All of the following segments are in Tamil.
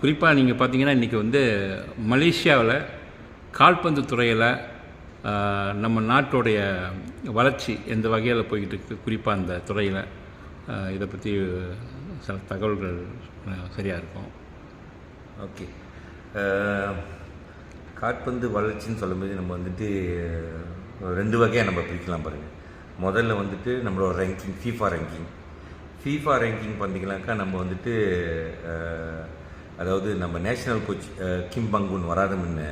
குறிப்பாக நீங்கள் பார்த்தீங்கன்னா இன்றைக்கி வந்து மலேசியாவில் கால்பந்து துறையில் நம்ம நாட்டுடைய வளர்ச்சி எந்த வகையில் போய்கிட்டு இருக்குது குறிப்பாக அந்த துறையில் இதை பற்றி சில தகவல்கள் சரியாக இருக்கும். ஓகே. காற்பந்து வளர்ச்சின்னு சொல்லும்போது நம்ம வந்துட்டு ரெண்டு வகையாக நம்ம பிரிக்கலாம் பாருங்கள் முதல்ல வந்துட்டு நம்மளோட ranking FIFA ranking FIFA ranking பார்த்தீங்கன்னாக்கா நம்ம வந்துட்டு அதாவது நம்ம நேஷ்னல் கோச் கிம் பங்குன் வராத முன்ன.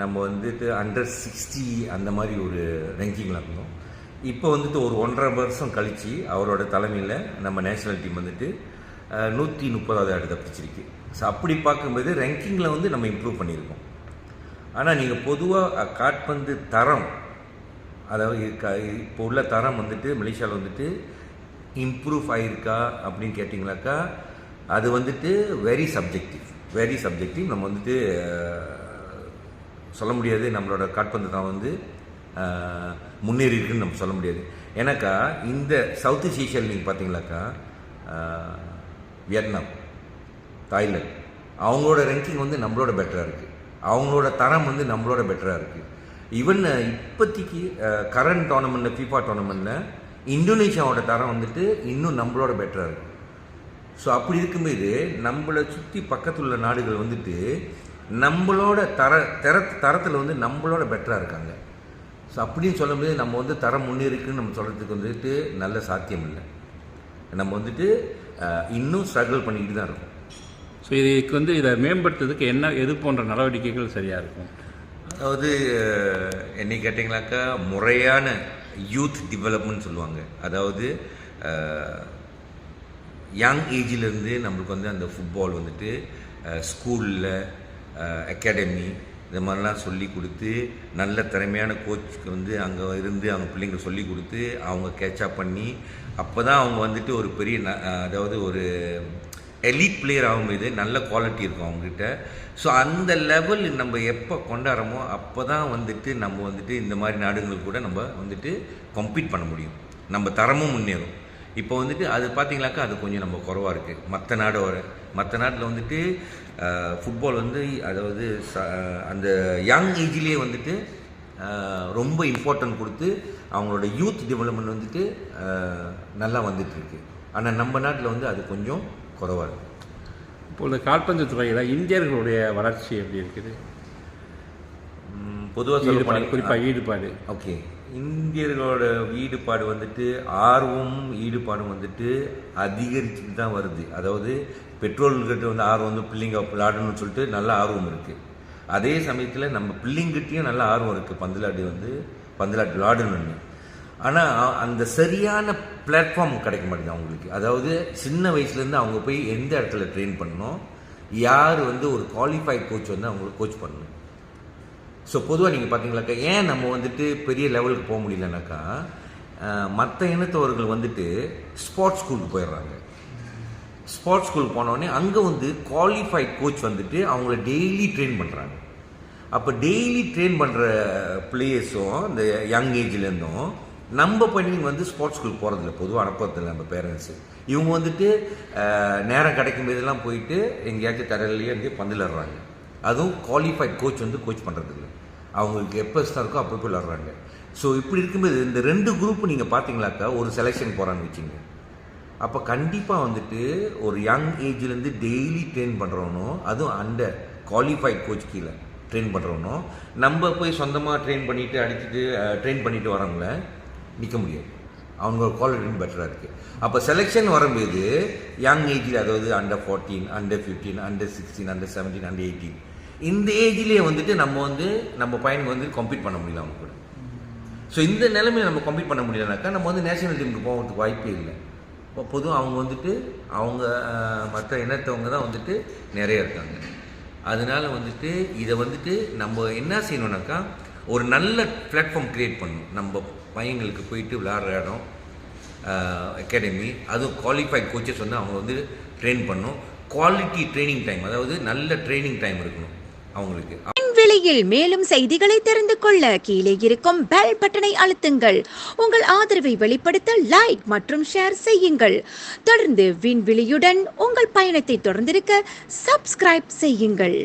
நம்ம வந்துட்டு அண்டர் சிக்ஸ்டி அந்த மாதிரி ஒரு ரேங்கிங்கில் இருந்தோம். இப்போ வந்துட்டு ஒரு ஒன்றரை வருஷம் கழித்து அவரோட தலைமையில் நம்ம நேஷ்னல் டீம் வந்துட்டு நூற்றி முப்பதாவது இடத்த பிடிச்சிருக்கு. ஸோ அப்படி பார்க்கும்போது ரேங்கிங்கில் வந்து நம்ம இம்ப்ரூவ் பண்ணியிருக்கோம். ஆனால் நீங்கள் பொதுவாக காட்பந்து தரம் அதாவது இப்போ உள்ள தரம் வந்துட்டு மலேசியாவில் வந்துட்டு இம்ப்ரூவ் ஆகிருக்கா அப்படின்னு கேட்டிங்களாக்கா அது வந்துட்டு வெரி சப்ஜெக்டிவ் வெரி சப்ஜெக்டிவ் நம்ம வந்துட்டு சொல்ல முடியாது. நம்மளோட காட்பந்து தான் வந்து முன்னேறி இருக்குன்னு நம்ம சொல்ல முடியாது. ஏன்னாக்கா இந்த சவுத் ஏஷியாவில் நீங்கள் பார்த்தீங்களாக்கா வியட்நாம் தாய்லாந்து அவங்களோட ரேங்கிங் வந்து நம்மளோட பெட்டராக இருக்குது அவங்களோட தரம் வந்து நம்மளோட பெட்டராக இருக்குது ஈவன் இப்போதைக்கு கரண்ட் டோர்னமெண்ட்டில் ஃபீஃபா டோர்னமெண்ட்டில் இந்தோனேஷியாவோட தரம் வந்துட்டு இன்னும் நம்மளோட பெட்டராக இருக்குது ஸோ அப்படி இருக்கும்போது நம்மளை சுற்றி பக்கத்தில் உள்ள நாடுகள் வந்துட்டு நம்மளோட தர தர தரத்தில் வந்து நம்மளோட பெட்டராக இருக்காங்க. ஸோ அப்படின்னு சொல்லும்போது நம்ம வந்து தரம் முன்னேறிக்குன்னு நம்ம சொல்கிறதுக்கு வந்துட்டு நல்ல சாத்தியம் இல்லை. நம்ம வந்துட்டு இன்னும் ஸ்ட்ரகிள் பண்ணிக்கிட்டு தான் இருக்கோம். ஸோ இதுக்கு வந்து இதை மேம்படுத்துறதுக்கு என்ன எது போன்ற நடவடிக்கைகள் சரியாக இருக்கும்? அதாவது என்னை கேட்டிங்கனாக்கா முறையான யூத் டிவலப்மெண்ட் சொல்லுவாங்க. அதாவது யங் ஏஜிலேருந்து நம்மளுக்கு வந்து அந்த ஃபுட்பால் வந்துட்டு ஸ்கூலில் அகாடமி இந்த மாதிரிலாம் சொல்லி கொடுத்து நல்ல திறமையான கோச்சுக்கு வந்து அங்கே இருந்து அவங்க பிள்ளைங்க சொல்லி கொடுத்து அவங்க கேட்சப் பண்ணி அப்போ தான் அவங்க வந்துட்டு ஒரு பெரிய ந- அதாவது ஒரு எலிட் பிளேயர் ஆகும்போது நல்ல குவாலிட்டி இருக்கும் அவங்ககிட்ட. ஸோ அந்த லெவல் நம்ம எப்போ கொண்டாடுறோமோ அப்போ தான் வந்துட்டு நம்ம வந்துட்டு இந்த மாதிரி நாடுகள் கூட நம்ம வந்துட்டு கம்பீட் பண்ண முடியும். நம்ம தரமும் முன்னேறும். இப்போ வந்துட்டு அது பார்த்தீங்களாக்கா அது கொஞ்சம் நம்ம குறவாக இருக்குது மற்ற நாடோட மற்ற நாட்டில் வந்துட்டு ஃபுட்பால் வந்து அதாவது ச- அந்த யங் ஏஜ்லேயே வந்துட்டு ரொம்ப இம்பார்ட்டன்ட் கொடுத்து அவங்களோட யூத் டெவலப்மெண்ட் வந்துட்டு நல்லா வந்துட்டு இருக்கு. ஆனால் நம்ம நாட்டில் வந்து அது கொஞ்சம் குறவாக இருக்குது இப்போ இந்த கால்பந்து துறையில் இந்தியர்களுடைய வளர்ச்சி எப்படி இருக்குது? பொதுவாக ஈடுபாடு குறிப்பாக ஈடுபாடு. ஓகே. இந்தியர்களோட ஈடுபாடு வந்துட்டு ஆர்வம் ஈடுபாடும் வந்துட்டு அதிகரிச்சுட்டு தான் வருது. அதாவது பெற்றோர்கள்கிட்ட வந்து ஆர்வம் வந்து பிள்ளைங்க விளையாடணும்னு சொல்லிட்டு நல்ல ஆர்வம் இருக்குது அதே சமயத்தில் நம்ம பிள்ளைங்கிட்டையும் நல்ல ஆர்வம் இருக்குது பந்தலாட்டு வந்து பந்தலாட்டு விளையாடணும்னு. ஆனால் அந்த சரியான பிளாட்ஃபார்ம் கிடைக்க மாட்டேங்குது அவங்களுக்கு. அதாவது சின்ன வயசுலேருந்து அவங்க போய் எந்த இடத்துல ட்ரெயின் பண்ணணும் யார் வந்து ஒரு குவாலிஃபைட் கோச் வந்து அவங்களுக்கு கோச் பண்ணணும். ஸோ பொதுவாக நீங்கள் பார்த்தீங்களாக்கா ஏன் நம்ம வந்துட்டு பெரிய லெவலுக்கு போக முடியலனாக்கா மற்ற இனத்தவர்கள் வந்துட்டு ஸ்போர்ட்ஸ் ஸ்கூலுக்கு போயிடுறாங்க. ஸ்போர்ட்ஸ் ஸ்கூல் போனோடனே அங்கே வந்து குவாலிஃபைட் கோச் வந்துட்டு அவங்கள டெய்லி ட்ரெயின் பண்ணுறாங்க அப்போ டெய்லி ட்ரெயின் பண்ணுற பிளேயர்ஸும் இந்த யங் ஏஜ்லேருந்தும் நம்ம பையனுங்க வந்து ஸ்போர்ட்ஸ் ஸ்கூல் போகிறதில்ல பொதுவாக அனுப்புறதில்ல நம்ம பேரண்ட்ஸு இவங்க வந்துட்டு நேரம் கிடைக்கும் போதெல்லாம் போயிட்டு எங்கேயாச்சும் தரையிலேயே இருந்து பந்துலடுறாங்க அதுவும் குவாலிஃபைட் கோச் வந்து கோச் பண்ணுறதில்ல அவங்களுக்கு எப்போ இருக்கோ அப்போ போய் விளாட்றாங்க ஸோ இப்படி இருக்கும்போது இந்த ரெண்டு குரூப் நீங்கள் பார்த்தீங்களாக்கா ஒரு செலெக்ஷன் போகிறான்னு வச்சுங்க. அப்போ கண்டிப்பாக வந்துட்டு ஒரு யங் ஏஜ்லேருந்து டெய்லி ட்ரெயின் பண்ணுறவனும் அதுவும் அண்டர் குவாலிஃபைட் கோச் கீழே ட்ரெயின் பண்ணுறவனும் நம்ம போய் சொந்தமாக ட்ரெயின் பண்ணிவிட்டு அடிச்சுட்டு ட்ரெயின் பண்ணிவிட்டு வரவங்கள நிற்க முடியாது அவங்க குவாலிட்டி பெட்டராக இருக்குது அப்போ செலெக்ஷன் வரும்போது யங் ஏஜில் அதாவது under fourteen under fifteen under sixteen under seventeen under eighteen இந்த ஏஜ்லேயே வந்துட்டு நம்ம வந்து நம்ம பையனுக்கு வந்து கம்ப்ளீட் பண்ண முடியல அவங்க கூட. ஸோ இந்த நிலைமையில நம்ம கம்ப்ளீட் பண்ண முடியலனாக்கா நம்ம வந்து நேஷனல் டீமுக்கு போகிறதுக்கு வாய்ப்பே இல்லை. இப்போ பொதுவாக அவங்க வந்துட்டு அவங்க மற்ற இனத்தவங்க தான் வந்துட்டு நிறைய இருக்காங்க. அதனால வந்துட்டு இதை வந்துட்டு நம்ம என்ன செய்யணுன்னாக்கா ஒரு நல்ல பிளாட்ஃபார்ம் க்ரியேட் பண்ணும். நம்ம பையங்களுக்கு போயிட்டு விளாட்ற இடம் அகாடமி அதுவும் குவாலிஃபைட் கோச்சஸ் வந்து அவங்க வந்து ட்ரெயின் பண்ணும். குவாலிட்டி ட்ரைனிங் டைம் அதாவது நல்ல ட்ரைனிங் டைம் இருக்கணும் அவங்களுக்கு. விலையில் மேலும் செய்திகளை தெரிந்து கொள்ள கீழே இருக்கும் பெல் பட்டனை அழுத்துங்கள். உங்கள் ஆதரவை வெளிப்படுத்த லைக் மற்றும் ஷேர் செய்யுங்கள். தொடர்ந்து விண்வெளியுடன் உங்கள் பயணத்தை தொடர்ந்திருக்க சப்ஸ்கிரைப் செய்யுங்கள்.